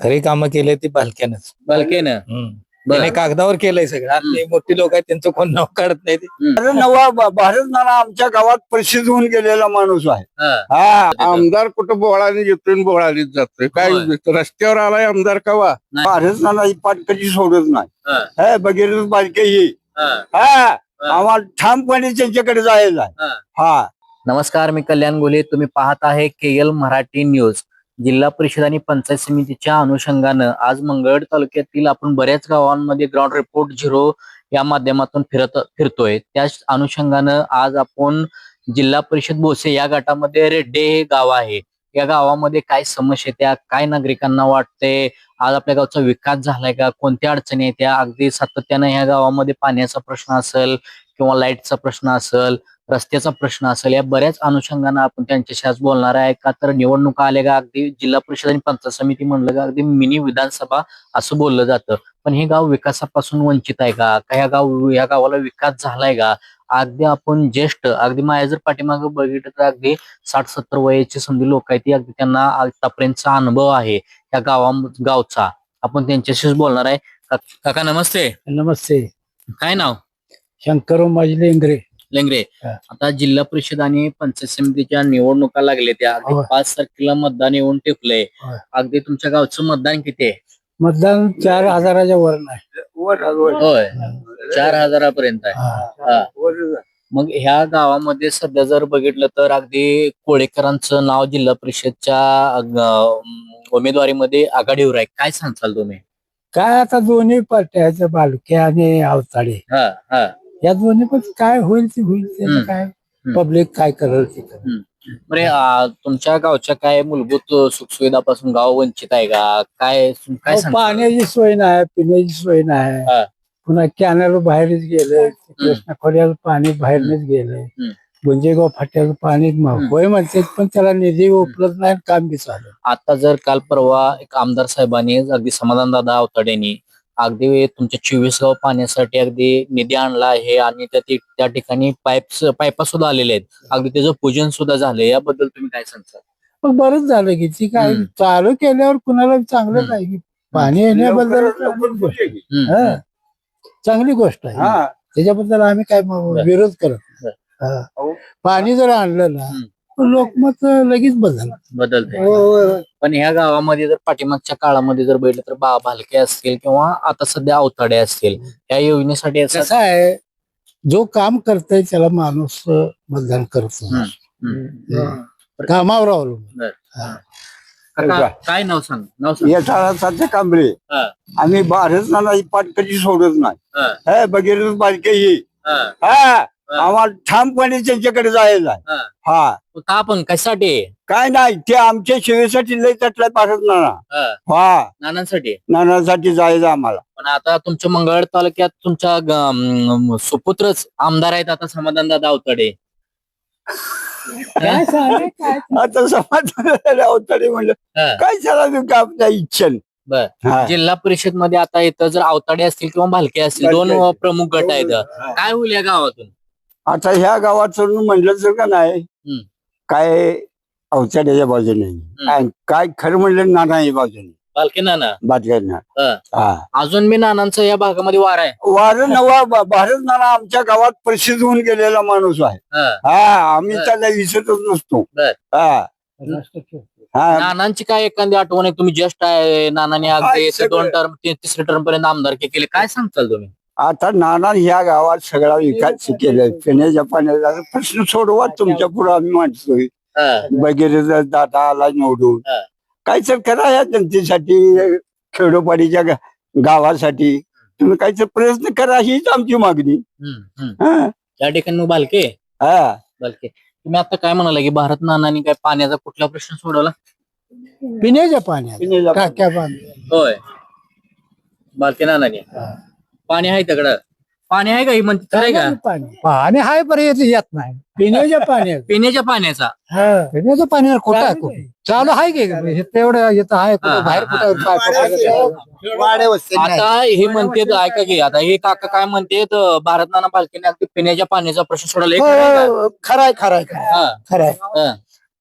खरी कामं केले ती बालक्यानंच बालकेनं हम्म. बरं. त्याने कागदावर केलंय सगळं आणि मोठी लोक आहेत त्यांचं कोण नाव काढत नाही ते. अरे नवा ब- भारत नाना आमच्या गावात प्रसिद्ध होऊन गेलेला माणूस आहे हा. हा आमदार कुठं बोळाने येतोय बोळानीच जातोय काय होय. रस्त्यावर आलाय आमदार कवा नाही. भारत नाना ही पाठ कधी सोडत नाही हा, हे बघितलं बालके ही हा. आम्हाला ठामपणे त्यांच्याकडे जायला. हा. हा नमस्कार मी कल्याण गोले तुम्ही पाहत आहे केएल मराठी न्यूज जिल्हा परिषद आणि पंचायत समितीच्या अनुषंगानं आज मंगळवेढ तालुक्यातील आपण बऱ्याच गावांमध्ये ग्राउंड रिपोर्ट झिरो या माध्यमातून फिरत फिरतोय. त्याच अनुषंगानं आज आपण जिल्हा परिषद बोसे या गटामध्ये रेड्डे हे गाव आहे. या गावामध्ये काय समस्या त्या काय नागरिकांना वाटते आज आपल्या गावचा विकास झालाय का? कोणत्या अडचणी आहेत त्या? अगदी सातत्यानं ह्या गावामध्ये पाण्याचा प्रश्न असेल किंवा लाईटचा प्रश्न असेल रस्त्याचा प्रश्न असेल या बऱ्याच अनुषंगानं आपण त्यांच्याशी आज बोलणार आहे. का तर निवडणुका आल्या का? अगदी जिल्हा परिषद आणि पंचायत समिती म्हणलं का? अगदी मिनी विधानसभा असं बोललं जातं. पण हे गाव विकासापासून वंचित आहे का? ह्या गाव या गावाला विकास झालाय का? अगदी आपण ज्येष्ठ अगदी माझ्या जर पाठीमागं बघितलं तर अगदी साठ सत्तर वयाची समधी लोक आहेत ती अगदी त्यांना आतापर्यंतचा अनुभव आहे. या गावा गावचा. आपण त्यांच्याशीच बोलणार आहे. का- काका नमस्ते. नमस्ते. काय नाव? शंकर माझी लेंगरे. लेंगरे. हा. आता जिल्हा परिषद आणि पंचायत समितीच्या निवडणुका लागले त्या. अगदी होय. पाच तारखेला मतदान येऊन टेपलंय. होय. अगदी तुमच्या गावचं मतदान किती आहे? मतदान चार हजाराच्या वर नाही. होय. चार हजारापर्यंत आहे. हा. मग ह्या गावामध्ये सध्या जर बघितलं तर अगदी कोळेकरांचं नाव जिल्हा परिषदच्या अं, उमेदवारीमध्ये आघाडीवर आहे. काय सांगचाल तुम्ही? काय आता दोन्ही पार्ट्या बालके आणि अवताडे. हा हा. या दोन्ही पण काय होईल ते होईल हम्म. काय पब्लिक काय करेल ते करेल. बरे अं, तुमच्या गावच्या काय मूलभूत सुखसुविधापासून गाव वंचित आहे का? काय काय अहो, सांगताल? पाण्याची सोय नाही पिण्याची सोय हा. नाही पुन्हा कॅनल बाहेरच गेले कृष्णा खोऱ्याला पाणी बाहेरच गेले. हम्म. गुंजेगाव फाट्याला पाणी म- हम्म. होय म्हणते पण त्याला निधी उपलब्ध नाही काम बी चालू आता जर काल परवा एक आमदार साहेबांनी अगदी समाधान दादा अवताडेनी अगदी तुमच्या चोवीस गाव पाण्यासाठी अगदी निधी आणला आहे आणि त्या ठिकाणी पाईप पाईपा सुद्धा आलेले आहेत अगदी त्याचं पूजन सुद्धा झालंय याबद्दल तुम्ही काय सांगता पण बरंच झालं की ती काय. चालू केल्यावर कुणाला चांगलं. नाही की पाणी येण्याबद्दल चांगली गोष्ट आहे. हम्म, हा. चांगली गोष्ट आहे हा त्याच्याबद्दल आम्ही काय मग. विरोध करत. हा. पाणी जर आणलं ना हम्म. तर लोकमत लगेच बदल. बदलते पण ह्या गावामध्ये जर पाठीमागच्या काळामध्ये जर बघितलं तर बा भालके असतील किंवा आता सध्या अवताडे असतील या योजनेसाठी असं कसं आहे जो काम करतय त्याला माणूस अं, मतदान करतो. हम्म. हम्म. कामावर अवलंबून. काका, काय नाव सांग? नाव सांग. येताना सध्या कांबळे. हा. आम्ही भारत नाना ही पाठ कधी सोडत नाही. हा, हे बघितलं बालके ही. हा, हा. आम्हाला ठामपणे त्यांच्याकडे जायला आहे. हा. हा. का आपण? कशासाठी? काय नाही ते आमच्या सेवेसाठी लय तटलाय भारत नाना. हा, हा. नानांसाठी? नानासाठी जायचं आम्हाला. पण आता तुमच्या मंगळ तालुक्यात तुमच्या ग- अं, सुपुत्रच आमदार आहेत आता समाधान दादा अवताडे. काय आता समाधान अवताडे म्हणलं हा. काय झाला आपल्या इच्छन? बर. हा. जिल्हा परिषदमध्ये आता इथं जर अवताडे असतील किंवा भालके असतील दोन भालके. प्रमुख गट आहेत. काय होईल या गावातून? आता ह्या गावात चढून म्हणलं तर का नाही हम्म. काय अवताड्याच्या बाजूने आणि काय खरं म्हणलं नानाच्या बाजूने भालके नाना बातम्यांना हा. हा अजून मी नानांचं या भागामध्ये वार आहे वार नवा भारत नाना आमच्या गावात प्रसिद्ध होऊन गेलेला माणूस आहे हा. हा आम्ही. त्याला विसरतच नसतो बर. हा. हा नानांची काय एखादी आठवण आहे तुम्ही ज्येष्ठ आहे नानाने काय अगदी दोन. टर्म तिसरे टर्म पर्यंत आमदारकी केली काय सांगताल तुम्ही आता नाना ह्या गावात सगळा विकास केलाय. पिण्याच्या पाण्याचा प्रश्न सोडवा तुमच्यापुढे आम्ही मांडतोय हा, वगैरे दादा आला निवडून. हा. तर करा या जनतेसाठी खेडोपाडीच्या गावासाठी. तुम्ही काहीतरी प्रयत्न करा हीच आमची मागणी. हम्म, हम्म. हा. या ठिकाणी भालके हा. भालके तुम्ही आता काय म्हणाला की भारत नानांनी काय पाण्याचा कुठला प्रश्न सोडवला? पिण्याच्या बांधल्या होय. बालके नानाने. पाणी आहे तिकडं. पाणी आहे का ही म्हणते खरंय का? पाणी. पाणी हाय पर्यंत येत नाही. पिण्याच्या पाण्यात पिण्याच्या पाण्याचा. पिण्याचं पाणी कुठं आहे? कुठे चालू आहे की? हे तेवढं येतं आहे हा, कुठं बाहेर हा, कुठं हा. पाय- आता हे म्हणते ऐका की आता हे काका काय म्हणते भारत नाना बालकेने अगदी पिण्याच्या पाण्याचा प्रश्न सोडवला. हे खरंय का? हो, खराय खराय खराय हा, खराय हा.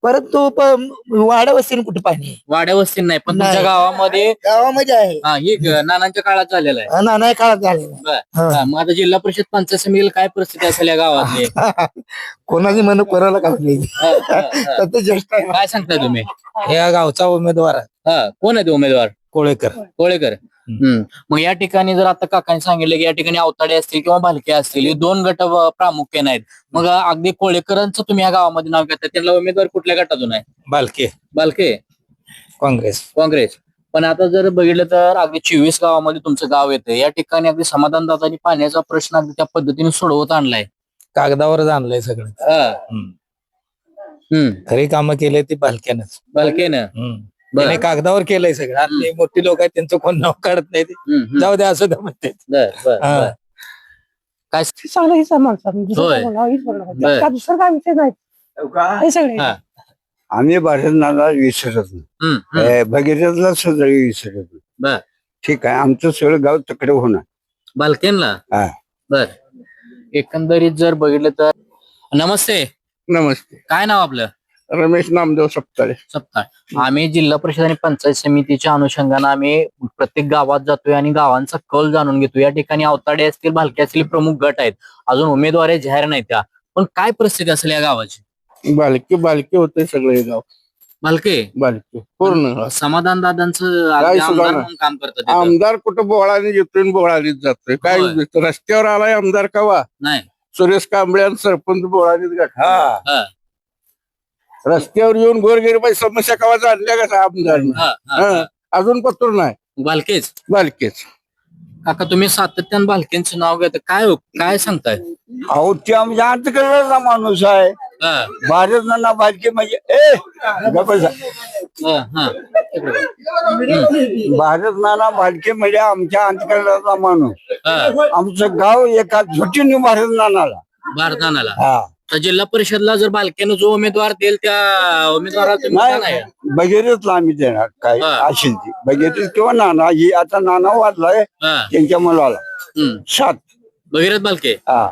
परंतु प- वाड्या वस्तीने कुठे पाणी आहे वाड्या वस्ती नाही पण तुमच्या नाही. गावामध्ये गावामध्ये आहे हा ही ग- नानांच्या काळात झालेला आहे हा, नाना काळात झालेला बर. हा. मग आता जिल्हा परिषद पंचायत समितीला काय परिस्थिती असेल या गावातली कोणाची मन कोणाला घातली हा, हा, हा. तर ते ज्येष्ठ आहे. काय सांगताय तुम्ही या गावचा उमेदवार आहे हा कोण आहे ते उमेदवार कोळेकर. कोळेकर. हम्म. मग या ठिकाणी जर आता काकांनी सांगितलं की या ठिकाणी अवताडे असतील किंवा भालके असतील हे दोन गट व- प्रामुख्याने आहेत. मग अगदी कोळेकरांचं तुम्ही या गावामध्ये नाव घेता त्यांना उमेदवार कुठल्या गटातून आहे? बालके भालके. काँग्रेस. काँग्रेस. पण आता जर बघितलं तर अगदी चोवीस गावामध्ये तुमचं गाव येतं. या ठिकाणी अगदी समाधानदातांनी पाण्याचा प्रश्न अगदी त्या पद्धतीने सोडवत आणलाय. कागदावर आणलंय सगळं. हा. हम्म. हम्म. खरी कामं केले ती बालक्यानंच हम्म. बर. त्याने कागदावर केलंय सगळं आणि ते मोठी लोक आहेत त्यांचं कोण नाव काढत नाही ते. जाऊ द्या असं ते म्हणते हा. काय चांगलं हेच माणसं दुसरं होय. काय. बर. दुसरं विषय नाही हे सगळे हा. आम्ही भारतनाला विसरत नाही हम्म, हम्म. ए, भगीरथला सुद्धा विसरत बर. नाही ठीक आहे आमचं सगळं गाव तकडे होणार बालकेनला हा. बर एकंदरीत जर बघितलं तर नमस्ते नमस्ते काय नाव आपलं रमेश नामदेव सप्ताळे सप्ताह आम्ही जिल्हा परिषद आणि पंचायत समितीच्या अनुषंगानं आम्ही प्रत्येक गावात जातोय आणि गावांचा कल जाणून घेतो या ठिकाणी अवताडे असतील भालके असतील प्रमुख गट आहेत. अजून उमेदवार जाहीर नाही त्या. पण काय परिस्थिती असेल या गावाची? बालके बालके होते सगळे गाव. भालके? बालके पूर्ण. समाधान दादांचं काय आमदार. म्हणून काम करतात तिथं. आमदार कुठं बोळाने येतोय बोळालीच जातोय. काय होय. रस्त्यावर आलाय आमदार कवा? नाही. सुरेश कांबळे आणि सरपंच बोळालीच गाठला हा, रस्त्यावर येऊन गोरगरीबाई समस्या कवा जाणल्या का आमदार हा, हा, हा. अजून पत्र नाही. भालकेच बालकेच. काका तुम्ही सातत्यानं भालकेंचं नाव घेता. काय हो- काय सांगताय? अहो ते आमच्या अंतकरणाचा माणूस आहे. हा, भारत नाना बालके म्हणजे ए! गप्प बसा. हा, हा. भारत नाना बालके म्हणजे आमच्या अंतकरणाचा माणूस. हा, आमचं गाव एका झुटीने भारत नानाला. भारतानाला हा. तर जिल्हा परिषदला जर बालकेनं जो उमेदवार देईल त्या उमेदवाराला तुम्ही आहे नाही आम्ही देणार काय हा. असेल ती. भगीरथ किंवा नाना ही आता नाना वाढलाय हा, त्यांच्या मुलाला. हम्म. सात. भगीरथ बालके हा.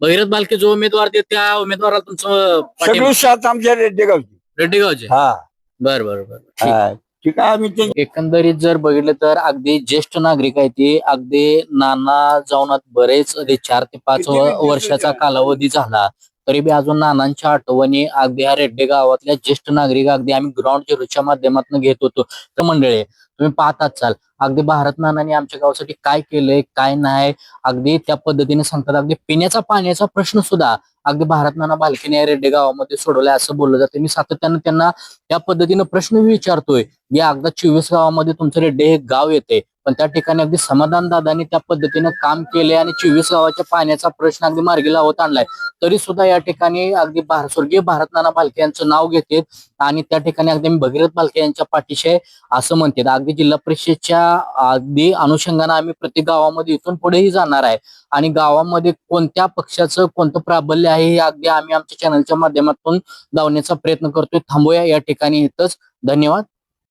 भगीरथ बालके जो उमेदवार देत त्या उमेदवाराला तुमचं पाठिंबा- सगळी सात आमच्या रेड्डे गावची रेड्डी गावचे हा. बर बर बर. ठीक. हा. ठीक आहे आम्ही ते एकंदरीत जर बघितलं तर अगदी ज्येष्ठ नागरिक आहे ते अगदी नाना जाऊन आता बरेच अगदी चार ते पाच किती व- दिवस वर्षाचा कालावधी झाला. तरी बी अजून नानांच्या आठवणी अगदी ह्या रेड्डे गावातल्या ज्येष्ठ नागरिक अगदी आम्ही ग्राउंड झिरोच्या माध्यमातून घेत होतो. तर मंडळी तुम्ही पाहताच चाल. अगदी भारत नानांनी आमच्या गावासाठी काय केलंय काय नाही अगदी त्या पद्धतीने सांगतात. अगदी पिण्याचा पाण्याचा प्रश्न सुद्धा अगदी भारत नाना या रेड्डे गावामध्ये सोडवलाय असं बोललं जातं. मी सातत्यानं त्यांना या पद्धतीनं प्रश्न विचारतोय. या अगदा चोवीस गावामध्ये तुमचं रेड्डे हे गाव येते पण त्या ठिकाणी अगदी समाधान दादांनी त्या पद्धतीनं काम केले आणि चोवीस गावाच्या पाण्याचा प्रश्न अगदी मार्गी लावत आणलाय. तरी सुद्धा या ठिकाणी अगदी भार- स्वर्गीय भारत नाना भालके यांचं नाव घेतात आणि त्या ठिकाणी अगदी भगीरथ भालके यांच्या पाठीशी आहे असं म्हणतात. अगदी जिल्हा परिषदच्या अगदी अनुषंगाने आम्ही प्रत्येक गावामध्ये इथून पुढेही जाणार आहे. आणि गावामध्ये कोणत्या पक्षाचं कोणतं प्राबल्य आहे. ही अगदी आम्ही आमच्या चॅनलच्या माध्यमातून लावण्याचा प्रयत्न करतोय. थांबूया या ठिकाणी इथंच. धन्यवाद.